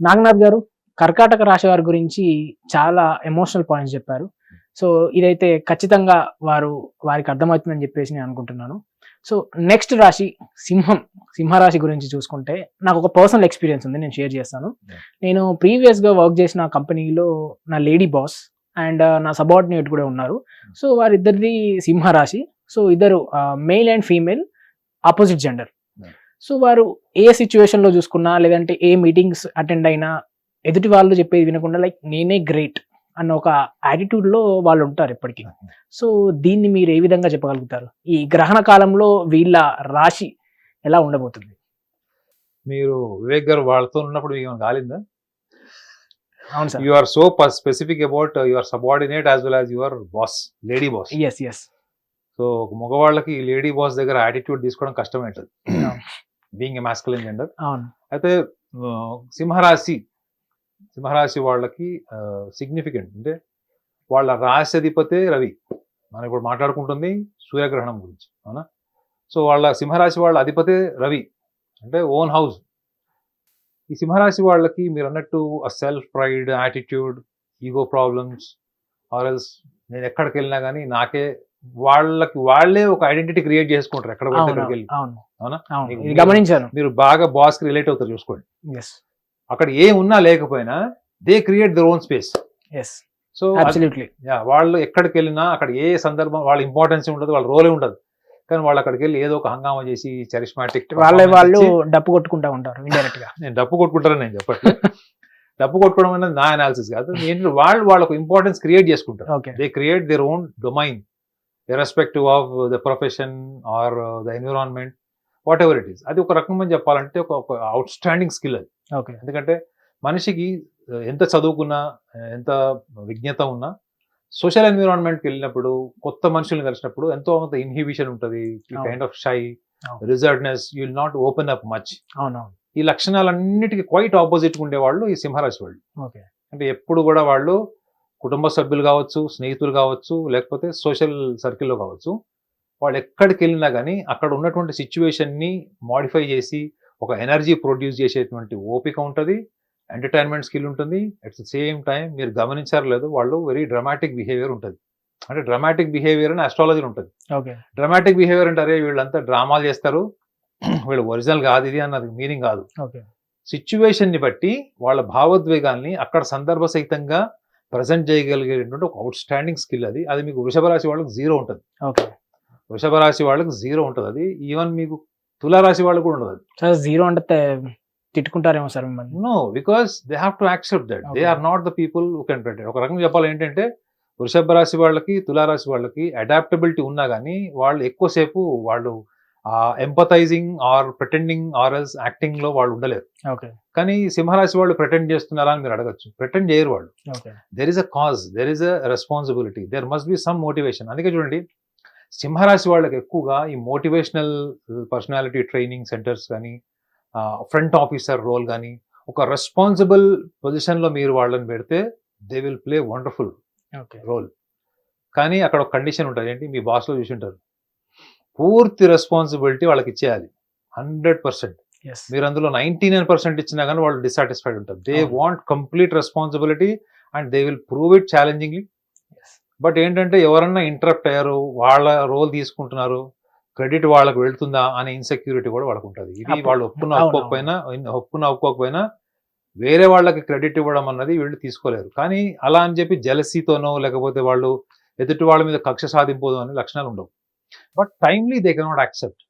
నాగనాథ్ గారు కర్కాటక రాశి వారి గురించి చాలా ఎమోషనల్ పాయింట్స్ చెప్పారు. సో ఇదైతే ఖచ్చితంగా వారు వారికి అర్థమవుతుందని చెప్పేసి నేను అనుకుంటున్నాను. సో నెక్స్ట్ రాశి సింహం సింహరాశి గురించి చూసుకుంటే నాకు ఒక పర్సనల్ ఎక్స్పీరియన్స్ ఉంది నేను షేర్ చేస్తాను. నేను ప్రీవియస్గా వర్క్ చేసిన కంపెనీలో నా లేడీ బాస్ అండ్ నా సబార్డినేట్ కూడా ఉన్నారు. సో వారిద్దరిది సింహరాశి. సో ఇద్దరు male and female opposite gender so వారు ఏ సిచ్యువేషన్లో చూసుకున్నా లేదంటే ఏ మీటింగ్స్ అటెండ్ అయినా ఎదుటి వాళ్ళు చెప్పేది వినకుండా లైక్ నేనే గ్రేట్ అన్న ఒక attitude లో వాళ్ళు ఉంటారు ఎప్పటికీ సో దీన్ని మీరు ఏ విధంగా చెప్పగలుగుతారు? ఈ గ్రహణ కాలంలో వీళ్ళ రాశి ఎలా ఉండబోతుంది? మీరు వివేక్ గారు వాళ్ళతో ఉన్నప్పుడు మీకు కాలిందా? అవును sir. You are so specific about your subordinate as well as your boss lady boss yes yes so మగవాళ్ళకి లేడీ బాస్ దగ్గర యాటిట్యూడ్ తీసుకోవడం కష్టమవుతుంది బీయింగ్ మాస్కులైన్ జెండర్ అవును. అయితే ఆ, సింహరాశి సింహరాశి వాళ్ళకి సిగ్నిఫికెంట్ అంటే వాళ్ళ రాశి అధిపతే రవి. మనం ఇప్పుడు మాట్లాడుకుంటుంది సూర్యగ్రహణం గురించి అవునా? సో వాళ్ళ సింహరాశి వాళ్ళ అధిపతే రవి. అంటే ఓన్ హౌస్. ఈ సింహరాశి వాళ్ళకి మీరు అన్నట్టు self pride attitude ego problems or else నేను ఎక్కడికి వెళ్ళినా కానీ నాకే వాళ్ళకి వాళ్ళే ఒక ఐడెంటిటీ క్రియేట్ చేసుకుంటారు ఎక్కడ అక్కడికి వెళ్ళి అవును గమనించాను. మీరు బాగా బాస్కి రిలేట్ అవుతారు చూసుకోండి. అక్కడ ఏ ఉన్నా లేకపోయినా they create their own space so వాళ్ళు ఎక్కడికి వెళ్ళినా అక్కడ ఏ సందర్భం వాళ్ళ ఇంపార్టెన్స్ ఉండదు వాళ్ళ రోలే ఉండదు. కానీ వాళ్ళు అక్కడికి వెళ్ళి ఏదో ఒక హంగామా చేసి చరిస్మాటిక్ వాళ్ళే వాళ్ళు డప్పు కొట్టుకుంటా ఉంటారు ఇండైరెక్ట్గా. నేను డప్పు కొట్టుకుంటారని నేను చెప్పట్లేదు. డప్పు కొట్టుకోవడం అనేది నా అనాలిసిస్ కాదు. ఏంటంటే వాళ్ళు వాళ్ళకు ఇంపార్టెన్స్ క్రియేట్ చేసుకుంటారు. They create their own domain irrespective of the profession or the environment whatever it is అది ఒక రకం చెప్పాలంటే ఒక అవుట్ స్టాండింగ్ స్కిల్ అది. ఓకే. ఎందుకంటే మనిషికి ఎంత చదువుకున్నా ఎంత విజ్ఞత ఉన్నా సోషల్ ఎన్విరాన్మెంట్కి వెళ్ళినప్పుడు కొత్త మనుషుల్ని కలిసినప్పుడు ఎంతో కొంత ఇన్హిబిషన్ ఉంటుంది. Kind of shy. Reserveness you will not open up much అవునవును. ఈ లక్షణాలన్నిటికీ క్వైట్ ఆపోజిట్ ఉండేవాళ్ళు ఈ సింహరాశి వాళ్ళు. ఓకే. అంటే ఎప్పుడు కూడా వాళ్ళు కుటుంబ సభ్యులు కావచ్చు స్నేహితులు కావచ్చు లేకపోతే సోషల్ సర్కిల్లో కావచ్చు వాళ్ళు ఎక్కడికి వెళ్ళినా కానీ అక్కడ ఉన్నటువంటి సిచ్యువేషన్ని మాడిఫై చేసి ఒక ఎనర్జీ ప్రొడ్యూస్ చేసేటువంటి ఓపిక ఉంటుంది ఎంటర్టైన్మెంట్ స్కిల్ ఉంటుంది. అట్ ద సేమ్ టైం మీరు గమనించారు లేదు వాళ్ళు వెరీ డ్రమాటిక్ బిహేవియర్ ఉంటుంది. అంటే డ్రమాటిక్ బిహేవియర్ అని అస్ట్రాలజీ ఉంటుంది. ఓకే. డ్రమాటిక్ బిహేవియర్ అంటే అరే వీళ్ళంతా డ్రామాలు చేస్తారు వీళ్ళు ఒరిజినల్ కాదు ఇది అన్నది మీనింగ్ కాదు. ఓకే. సిచ్యువేషన్ని బట్టి వాళ్ళ భావోద్వేగాల్ని అక్కడ సందర్భ సహితంగా ప్రజెంట్ చేయగలిగేటువంటి ఒక అవుట్ స్టాండింగ్ స్కిల్ అది. అది మీకు వృషభ రాశి వాళ్ళకి జీరో ఉంటుంది. ఓకే. వృషభ రాశి వాళ్ళకి జీరో ఉంటుంది. అది ఈవెన్ మీకు తులారాశి వాళ్ళకి కూడా ఉండదు సార్ జీరో అంటే తిట్టుకుంటారేమో సార్ మిమ్మల్ని? No because they have to accept that they. Are not the people who can ఒక రకంగా చెప్పాలి ఏంటంటే వృషభ రాశి వాళ్ళకి తులారాశి వాళ్ళకి అడాప్టబిలిటీ ఉన్నా కానీ వాళ్ళు ఎక్కువసేపు వాళ్ళు empathising or pretending or else యాక్టింగ్లో వాళ్ళు ఉండలేరు. ఓకే. కానీ సింహరాశి వాళ్ళు ప్రిటెండ్ చేస్తున్నారా అని మీరు అడగచ్చు. ప్రిటెండ్ చేయరు వాళ్ళు. There is a cause there is a responsibility there must be some motivation అందుకే చూడండి సింహరాశి వాళ్ళకి ఎక్కువగా ఈ మోటివేషనల్ పర్సనాలిటీ ట్రైనింగ్ సెంటర్స్ కానీ ఫ్రంట్ ఆఫీసర్ రోల్ కానీ ఒక రెస్పాన్సిబుల్ పొజిషన్లో మీరు వాళ్ళని పెడితే they will play wonderful role కానీ అక్కడ ఒక కండిషన్ ఉంటుంది. ఏంటి? మీ బాస్లో చూసి ఉంటారు. పూర్తి రెస్పాన్సిబిలిటీ వాళ్ళకి ఇచ్చేయాలి హండ్రెడ్ పర్సెంట్ మీరు అందులో నైన్టీ నైన్ పర్సెంట్ ఇచ్చినా కానీ వాళ్ళు డిసాటిస్ఫైడ్ ఉంటారు. They. Want complete responsibility and they will prove it challengingly but ఏంటంటే ఎవరన్నా ఇంటరప్ట్ అయ్యారు వాళ్ళ రోల్ తీసుకుంటున్నారు క్రెడిట్ వాళ్ళకి వెళ్తుందా అనే ఇన్సెక్యూరిటీ కూడా వాళ్ళకు ఉంటుంది ఇది వాళ్ళు అవును, ఒప్పుకోకపోయినా ఒప్పుకున్న ఒప్పుకోకపోయినా వేరే వాళ్ళకి క్రెడిట్ ఇవ్వడం అన్నది వీళ్ళు తీసుకోలేరు. కానీ అలా అని చెప్పి జెలసీతోనో లేకపోతే వాళ్ళు ఎదుటి వాళ్ళ మీద కక్ష సాధింపోదు అనే లక్షణాలు ఉండవు but timely they cannot accept.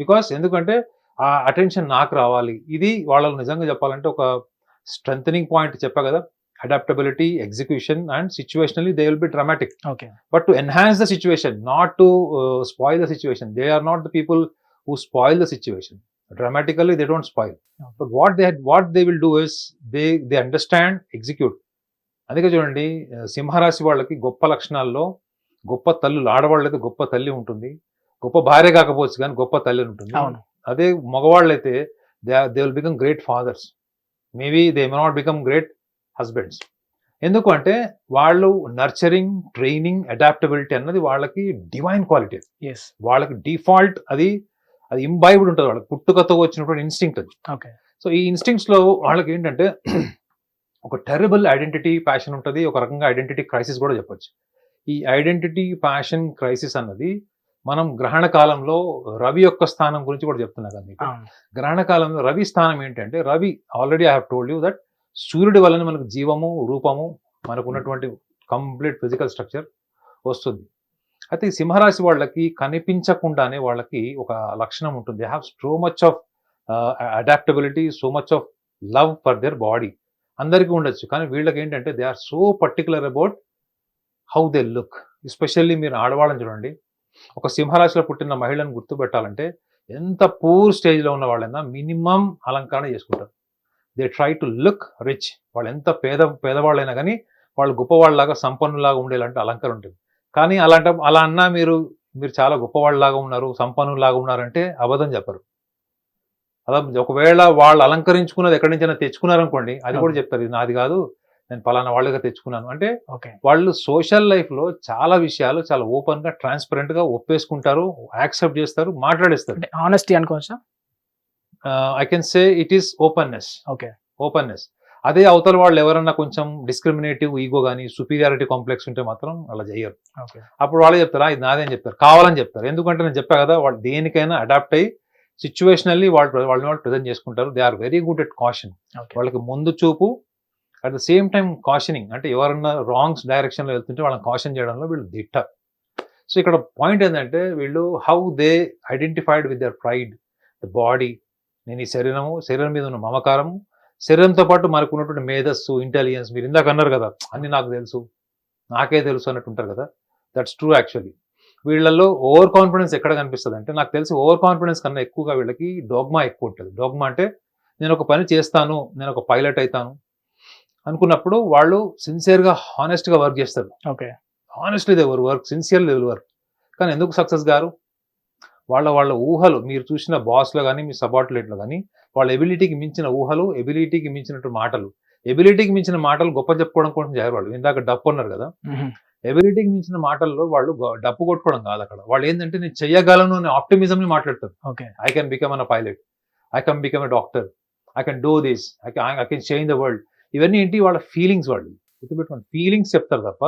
Because ఎందుకంటే ఆ అటెన్షన్ నాకు రావాలి. ఇది వాళ్ళని నిజంగా చెప్పాలంటే ఒక స్ట్రెంగ్ పాయింట్ చెప్పా కదా. Adaptability execution and situationally they will be dramatic okay. But to enhance the situation not to spoil the situation they are not the people who spoil the situation dramatically they don't spoil but what they what they will do is they they understand execute అందుకే చూడండి uh, సింహరాశి వాళ్ళకి గొప్ప లక్షణాల్లో గొప్ప తల్లులు ఆడవాళ్ళు అయితే గొప్ప తల్లి ఉంటుంది. గొప్ప భార్య కాకపోవచ్చు కానీ గొప్ప తల్లి ఉంటుంది. అవును. అదే మగవాళ్ళు అయితే they they will become great fathers. Maybe they may not become great husbands. ఎందుకు అంటే వాళ్ళు నర్చరింగ్ ట్రైనింగ్ అడాప్టబిలిటీ అన్నది వాళ్ళకి డివైన్ క్వాలిటీ ఎస్ వాళ్ళకి డిఫాల్ట్ అది అది ఇంబైబ్డ్ ఉంటుంది వాళ్ళకి. పుట్టుకతో వచ్చినటువంటి ఇన్స్టింక్ట్ అది. ఓకే. సో ఈ ఇన్స్టింక్ట్స్లో వాళ్ళకి ఏంటంటే ఒక టెరబుల్ ఐడెంటిటీ ప్యాషన్ ఉంటుంది. ఒక రకంగా ఐడెంటిటీ క్రైసిస్ కూడా చెప్పొచ్చు. ఈ ఐడెంటిటీ ప్యాషన్ క్రైసిస్ అన్నది మనం గ్రహణ కాలంలో రవి యొక్క స్థానం గురించి కూడా చెప్తున్నా కదా మీకు. గ్రహణ కాలంలో రవి స్థానం ఏంటంటే Ravi already I have told you that సూర్యుడి వలన మనకు జీవము రూపము మనకు ఉన్నటువంటి కంప్లీట్ ఫిజికల్ స్ట్రక్చర్ వస్తుంది. అయితే ఈ సింహరాశి వాళ్ళకి కనిపించకుండానే వాళ్ళకి ఒక లక్షణం ఉంటుంది. They have so much of adaptability so much of love for their body అందరికీ ఉండొచ్చు. కానీ వీళ్ళకి ఏంటంటే they are so particular about how they look especially మీరు ఆడవాళ్ళని చూడండి. ఒక సింహరాశిలో పుట్టిన మహిళను గుర్తుపెట్టాలంటే ఎంత పూర్ స్టేజ్లో ఉన్న వాళ్ళైనా మినిమం అలంకరణ చేసుకుంటారు. They try to look rich. వాళ్ళు ఎంత పేద పేదవాళ్ళైనా కానీ వాళ్ళు గొప్పవాళ్ళలాగా సంపన్నులాగా ఉండేలాంటి అలంకరణ ఉంటుంది. కానీ అలాంటి అలా అన్నా మీరు మీరు చాలా గొప్పవాళ్ళలాగా ఉన్నారు సంపన్నులాగా ఉన్నారంటే అబద్ధం చెప్పరు. అలా ఒకవేళ వాళ్ళు అలంకరించుకున్నది ఎక్కడి నుంచైనా తెచ్చుకున్నారనుకోండి అది కూడా. చెప్తారు. ఇది నాది కాదు నేను పలానా వాళ్ళుగా తెచ్చుకున్నాను. అంటే ఓకే. వాళ్ళు సోషల్ లైఫ్లో చాలా విషయాలు చాలా ఓపెన్గా ట్రాన్స్పరెంట్గా ఒప్పేసుకుంటారు యాక్సెప్ట్ చేస్తారు మాట్లాడేస్తారు. ఆనెస్టీ అనుకోవచ్చా? I can say it is openness okay. Openness అదే అవతల వాళ్ళు ఎవరన్నా కొంచెం డిస్క్రిమినేటివ్ ఈగో కానీ సుపీరియారిటీ కాంప్లెక్స్ ఉంటే మాత్రం అలా చేయరు. ఓకే. అప్పుడు వాళ్ళే చెప్తారా ఇది నాదే అని చెప్తారు. కావాలని చెప్తారు. ఎందుకంటే నేను చెప్పా కదా వాళ్ళు దేనికైనా అడాప్ట్ అయ్యి సిచ్యువేషనల్లీ వాళ్ళు వాళ్ళని వాళ్ళు ప్రజెంట్ చేసుకుంటారు. They are very good at caution వాళ్ళకి ముందు చూపు at the same time cautioning అంటే ఎవరన్నా రాంగ్స్ డైరెక్షన్లో వెళ్తుంటే వాళ్ళని కాషన్ చేయడంలో వీళ్ళు దిట్ట. సో ఇక్కడ పాయింట్ ఏంటంటే వీళ్ళు how they identified with their pride the body నేను ఈ శరీరము శరీరం మీద ఉన్న మమకారము శరీరంతో పాటు మనకు ఉన్నటువంటి మేధస్సు ఇంటెలిజెన్స్ మీరు ఇందాక అన్నారు కదా అన్ని నాకు తెలుసు నాకే తెలుసు అన్నట్టు ఉంటారు కదా. దట్స్ ట్రూ యాక్చువల్లీ వీళ్ళల్లో ఓవర్ కాన్ఫిడెన్స్ ఎక్కడ కనిపిస్తుంది అంటే నాకు తెలిసి ఓవర్ కాన్ఫిడెన్స్ కన్నా ఎక్కువగా వీళ్ళకి డోగ్మా ఎక్కువ ఉంటుంది. డోగ్మా అంటే నేను ఒక పని చేస్తాను నేను ఒక పైలట్ అవుతాను అనుకున్నప్పుడు వాళ్ళు సిన్సియర్గా హానెస్ట్గా వర్క్ చేస్తారు. Okay. Honestly their work sincere level work కానీ ఎందుకు సక్సెస్ గారు? వాళ్ళ వాళ్ళ ఊహలు మీరు చూసిన బాస్లో కానీ మీ సబార్డినేట్లో కానీ వాళ్ళ ఎబిలిటీకి మించిన ఊహలు ఎబిలిటీకి మించినట్టు మాటలు. ఎబిలిటీకి మించిన మాటలు గొప్ప చెప్పుకోవడం కోసం చేయరు వాళ్ళు. ఇందాక డప్పు అన్నారు కదా? ఎబిలిటీకి మించిన మాటల్లో వాళ్ళు డప్పు కొట్టుకోవడం కాదు అక్కడ. వాళ్ళు ఏంటంటే నేను చెయ్యగలను అనే ఆప్టిమిజం ని మాట్లాడతారు. Okay. I can become an pilot I can become a doctor I can do this I I can change the world ఇవన్నీ ఏంటి? వాళ్ళ ఫీలింగ్స్ వాళ్ళు. గుర్తుపెట్టుకోండి. ఫీలింగ్స్ చెప్తారు తప్ప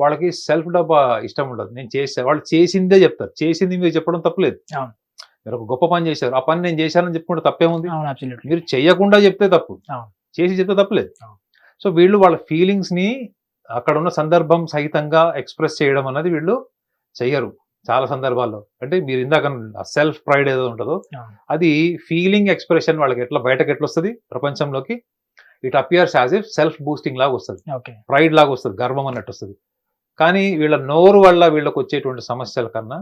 వాళ్ళకి సెల్ఫ్ డబ్బా ఇష్టం ఉండదు. నేను చేసా వాళ్ళు చేసిందే చెప్తారు. చేసింది మీరు చెప్పడం తప్పలేదు అవును. మీరు ఒక గొప్ప పని చేశారు. ఆ పని నేను చేశానని చెప్పుకుంటే తప్పేముంది మీరు చెయ్యకుండా చెప్తే తప్పు. చేసి చెప్తే తప్పలేదు. సో వీళ్ళు వాళ్ళ ఫీలింగ్స్ని అక్కడ ఉన్న సందర్భం సహితంగా ఎక్స్ప్రెస్ చేయడం అన్నది వీళ్ళు చెయ్యరు. చాలా సందర్భాల్లో. అంటే మీరు ఇందాక సెల్ఫ్ ప్రైడ్ ఏదో ఉంటుందో. అది ఫీలింగ్ ఎక్స్ప్రెషన్ వాళ్ళకి ఎట్లా బయటకు ఎట్లా వస్తుంది ప్రపంచంలోకి it appears as if self boosting లాగా వస్తుంది. ప్రైడ్ లాగా వస్తుంది గర్వం అన్నట్టు వస్తుంది. కానీ వీళ్ళ నోరు వల్ల వీళ్ళకి వచ్చేటువంటి సమస్యల కన్నా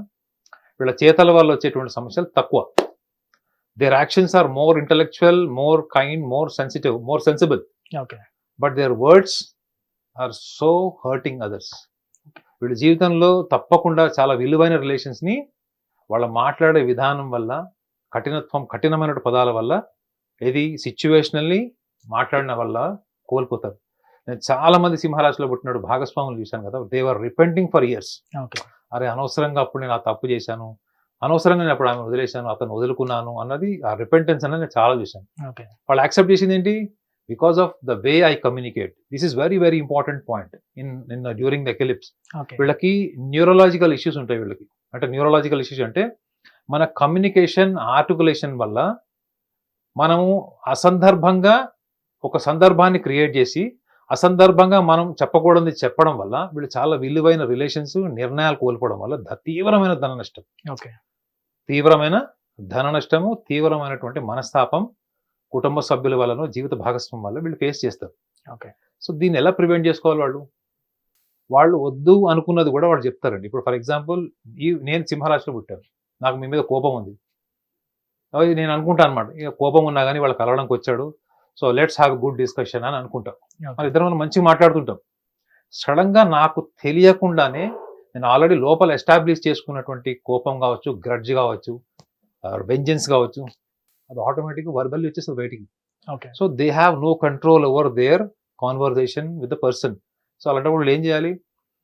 వీళ్ళ చేతల వల్ల వచ్చేటువంటి సమస్యలు తక్కువ. Their actions are more intellectual more kind more sensitive more sensible but their words are so hurting others వీళ్ళ జీవితంలో తప్పకుండా చాలా విలువైన రిలేషన్స్ని వాళ్ళ మాట్లాడే విధానం వల్ల కఠినత్వం కఠినమైన పదాల వల్ల ఇది సిచ్యువేషనల్లీ మాట్లాడిన వల్ల కోల్పోతారు. నేను చాలా మంది సింహరాశిలో పుట్టినాడు భాగస్వాములు చూశాను కదా దేవర్ రిపెంటింగ్ ఫర్ ఇయర్స్ అరే అనవసరంగా అప్పుడు నేను ఆ తప్పు చేశాను అనవసరంగా నేను అప్పుడు ఆమె వదిలేశాను అతను వదులుకున్నాను అన్నది ఆ రిపెంటెన్స్ అనేది నేను చాలా చూశాను. వాళ్ళు యాక్సెప్ట్ చేసింది ఏంటి? Because of the way I communicate this is very very important point in in during the eclipse okay. వీళ్ళకి న్యూరలాజికల్ ఇష్యూస్ ఉంటాయి వీళ్ళకి. అంటే న్యూరలాజికల్ ఇష్యూస్ అంటే మన కమ్యూనికేషన్ ఆర్టికులేషన్ వల్ల మనము అసందర్భంగా ఒక సందర్భాన్ని క్రియేట్ చేసి అసందర్భంగా మనం చెప్పకూడదు చెప్పడం వల్ల వీళ్ళు చాలా విలువైన రిలేషన్స్ నిర్ణయాలు కోల్పోవడం వల్ల ద- తీవ్రమైన ధన నష్టం. ఓకే. తీవ్రమైన ధన నష్టము తీవ్రమైనటువంటి మనస్తాపం కుటుంబ సభ్యుల వలన జీవిత భాగస్వామ్యం వల్ల వీళ్ళు ఫేస్ చేస్తారు. ఓకే. సో దీన్ని ఎలా ప్రివెంట్ చేసుకోవాలి వాళ్ళు? వాళ్ళు వద్దు అనుకున్నది కూడా వాళ్ళు చెప్తారండి. ఇప్పుడు ఫర్ ఎగ్జాంపుల్ ఈ నేను సింహరాశిలో పుట్టాను. నాకు మీ మీద కోపం ఉంది. నేను అనుకుంటాను అనమాట ఇక కోపం ఉన్నా కానీ వాళ్ళు కలవడానికి వచ్చాడు. So let's have good discussion అని అనుకుంటాం. మన ఇద్దరం మనం మంచిగా మాట్లాడుతుంటాం. సడన్గా నాకు తెలియకుండానే నేను ఆల్రెడీ లోపల ఎస్టాబ్లిష్ చేసుకున్నటువంటి కోపం కావచ్చు గ్రడ్జ్ కావచ్చు వెంజెన్స్ కావచ్చు అది ఆటోమేటిక్గా వర్బల్ వచ్చేస్తుంది బయటికి okay so they have no control over their conversation with the person so అలాంటప్పుడు ఏం చేయాలి?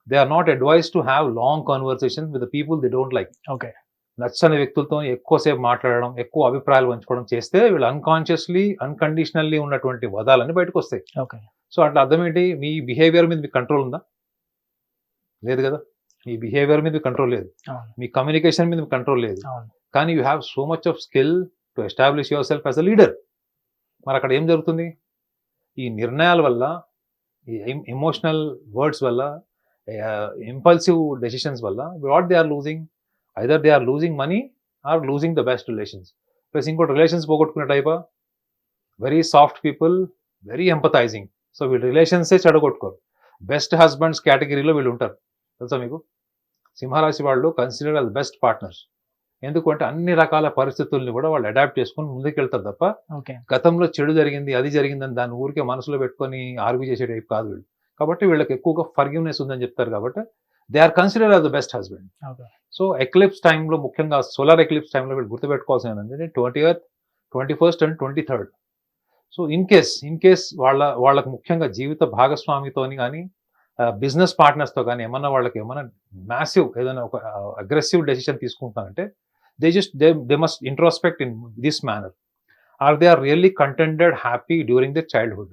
They are not advise to have long conversation with the people they don't like okay నచ్చని వ్యక్తులతో ఎక్కువసేపు మాట్లాడడం ఎక్కువ అభిప్రాయాలు పంచుకోవడం చేస్తే వీళ్ళు అన్కాన్షియస్లీ అన్కండిషనల్లీ ఉన్నటువంటి వదాలన్నీ బయటకు వస్తాయి ఓకే. సో అట్లా అర్థం ఏంటి మీ బిహేవియర్ మీద మీకు కంట్రోల్ ఉందా? లేదు కదా? మీ బిహేవియర్ మీద కంట్రోల్ లేదు. మీ కమ్యూనికేషన్ మీద కంట్రోల్ లేదు. కానీ you have so much of skill to establish yourself as a leader మరి అక్కడ ఏం జరుగుతుంది? ఈ నిర్ణయాల వల్ల ఈ ఎమోషనల్ వర్డ్స్ వల్ల ఇంపల్సివ్ డెసిషన్స్ వల్ల what they are losing either they are losing money or losing the best relations plus ఇంకోటి రిలేషన్స్ పోగొట్టుకునే టైపా very soft people very empathising so వీళ్ళు రిలేషన్సే చెడగొట్టుకోరు. బెస్ట్ హస్బెండ్స్ కేటగిరీలో వీళ్ళు ఉంటారు. తెలుసా మీకు? సింహరాశి వాళ్ళు కన్సిడర్ as బెస్ట్ పార్ట్నర్స్ ఎందుకంటే అన్ని రకాల పరిస్థితుల్ని కూడా వాళ్ళు అడాప్ట్ చేసుకొని ముందుకెళ్తారు తప్ప గతంలో చెడు జరిగింది అది జరిగిందని దాన్ని ఊరికే మనసులో పెట్టుకొని ఆర్గ్యూ చేసే టైప్ కాదు వీళ్ళు. కాబట్టి వీళ్ళకి ఎక్కువగా ఫర్గివ్నెస్ ఉందని చెప్తారు కాబట్టి they are consider as the best husband so eclipse టైంలో ముఖ్యంగా సోలార్ ఎక్లిప్స్ టైంలో వీళ్ళు గుర్తుపెట్టుకోవాల్సిన ఏంటంటే twenty eighth twenty first and twenty third so in case in case వాళ్ళ వాళ్ళకి ముఖ్యంగా జీవిత భాగస్వామితోని కానీ బిజినెస్ పార్ట్నర్స్తో కానీ ఏమన్నా వాళ్ళకి ఏమన్నా మ్యాసివ్ ఏదైనా ఒక aggressive decision తీసుకుంటానంటే they just they they must introspect in this manner or they are really contented happy during the childhood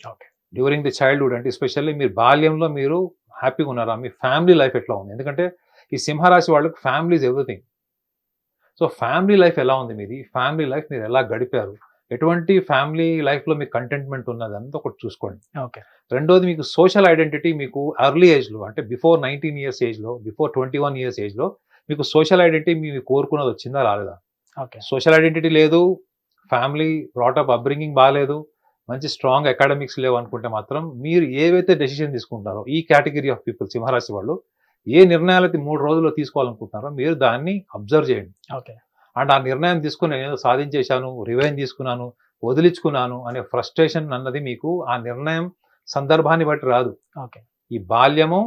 okay during the childhood అంటే ఎస్పెషల్లీ మీరు బాల్యంలో మీరు హ్యాపీగా ఉన్నారా? మీ ఫ్యామిలీ లైఫ్ ఎట్లా ఉంది? ఎందుకంటే ఈ సింహరాశి వాళ్ళకి family is everything so family life ఎలా ఉంది మీది? ఫ్యామిలీ లైఫ్ మీరు ఎలా గడిపారు? ఎటువంటి ఫ్యామిలీ లైఫ్లో మీకు కంటెంట్మెంట్ ఉన్నది? అంతా ఒకటి చూసుకోండి. ఓకే. రెండోది మీకు సోషల్ ఐడెంటిటీ మీకు ఎర్లీ ఏజ్లో అంటే బిఫోర్ నైన్టీన్ ఇయర్స్ ఏజ్లో బిఫోర్ ట్వంటీ వన్ ఇయర్స్ ఏజ్లో మీకు సోషల్ ఐడెంటిటీ మీరు కోరుకున్నది వచ్చిందా? రాలేదా? ఓకే. సోషల్ ఐడెంటిటీ లేదు. ఫ్యామిలీ బ్రాటప్ అప్బ్రింగింగ్ బాగాలేదు మంచి స్ట్రాంగ్ అకాడమిక్స్ లేవు అనుకుంటే మాత్రం మీరు ఏవైతే డెసిషన్ తీసుకుంటారో ఈ కేటగిరీ ఆఫ్ పీపుల్ సింహరాశి వాళ్ళు ఏ నిర్ణయాలు అయితే మూడు రోజుల్లో తీసుకోవాలనుకుంటున్నారో మీరు దాన్ని అబ్జర్వ్ చేయండి. ఓకే. అండ్ ఆ నిర్ణయం తీసుకుని నేను ఏదో సాధించేశాను రివైన్ తీసుకున్నాను వదిలించుకున్నాను అనే ఫ్రస్ట్రేషన్ అన్నది మీకు ఆ నిర్ణయం సందర్భాన్ని బట్టి రాదు. ఓకే. ఈ బాల్యము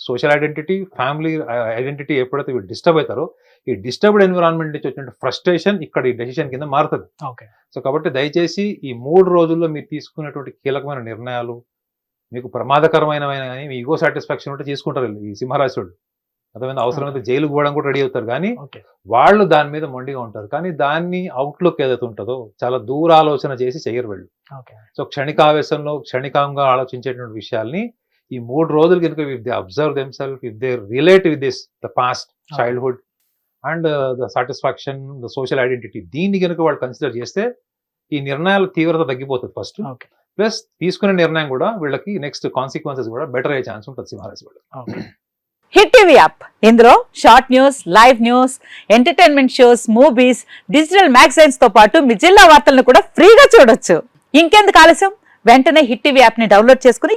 సోషల్ ఐడెంటిటీ ఫ్యామిలీ ఐడెంటిటీ ఎప్పుడైతే వీళ్ళు డిస్టర్బ్ అవుతారో ఈ డిస్టర్బ్డ్ ఎన్విరాన్మెంట్ నుంచి వచ్చిన ఫ్రస్ట్రేషన్ ఇక్కడ ఈ డెసిషన్ కింద మారుతుంది. ఓకే. సో కాబట్టి దయచేసి ఈ మూడు రోజుల్లో మీరు తీసుకునేటువంటి కీలకమైన నిర్ణయాలు మీకు ప్రమాదకరమైనవైన కానీ మీ ఈగో సాటిస్ఫాక్షన్ ఉంటే తీసుకుంటారు ఈ సింహరాశి వాళ్ళు. అర్థమైంది? అవసరమైతే జైలుకు పోవడం కూడా రెడీ అవుతారు కానీ వాళ్ళు దాని మీద మొండిగా ఉంటారు. కానీ దాన్ని అవుట్లుక్ ఏదైతే ఉంటుందో చాలా దూర ఆలోచన చేసి చెయ్యరు వీళ్ళు. ఓకే. సో క్షణికావేశంలో క్షణికంగా ఆలోచించేటువంటి విషయాల్ని ఈ మూడు రోజులు కనుక if they observe them self if they relate with this the past childhood and the satisfaction the social identity దీన్ని కనుక వాళ్ళు కన్సిడర్ చేస్తే ఈ నిర్ణయాల తీవ్రత తగ్గిపోతుంది ఫస్ట్ ప్లస్ తీసుకునే నిర్ణయం కూడా వీళ్ళకి నెక్స్ట్ కాన్సిక్వెన్సెస్ కూడా బెటర్ అయ్యే ఛాన్స్ ఉంటుంది సింహారాశి వాళ్ళు ఓకే. Hit TV app. ఇందులో short news live news entertainment shows movies digital మ్యాగజైన్స్తో పాటు మీ జిల్లా వార్తలను కూడా ఫ్రీగా చూడొచ్చు. ఇంకెందుకు ఆలస్యం? వెంటనే హిట్ టీవీ యాప్ని డౌన్లోడ్ చేసుకుని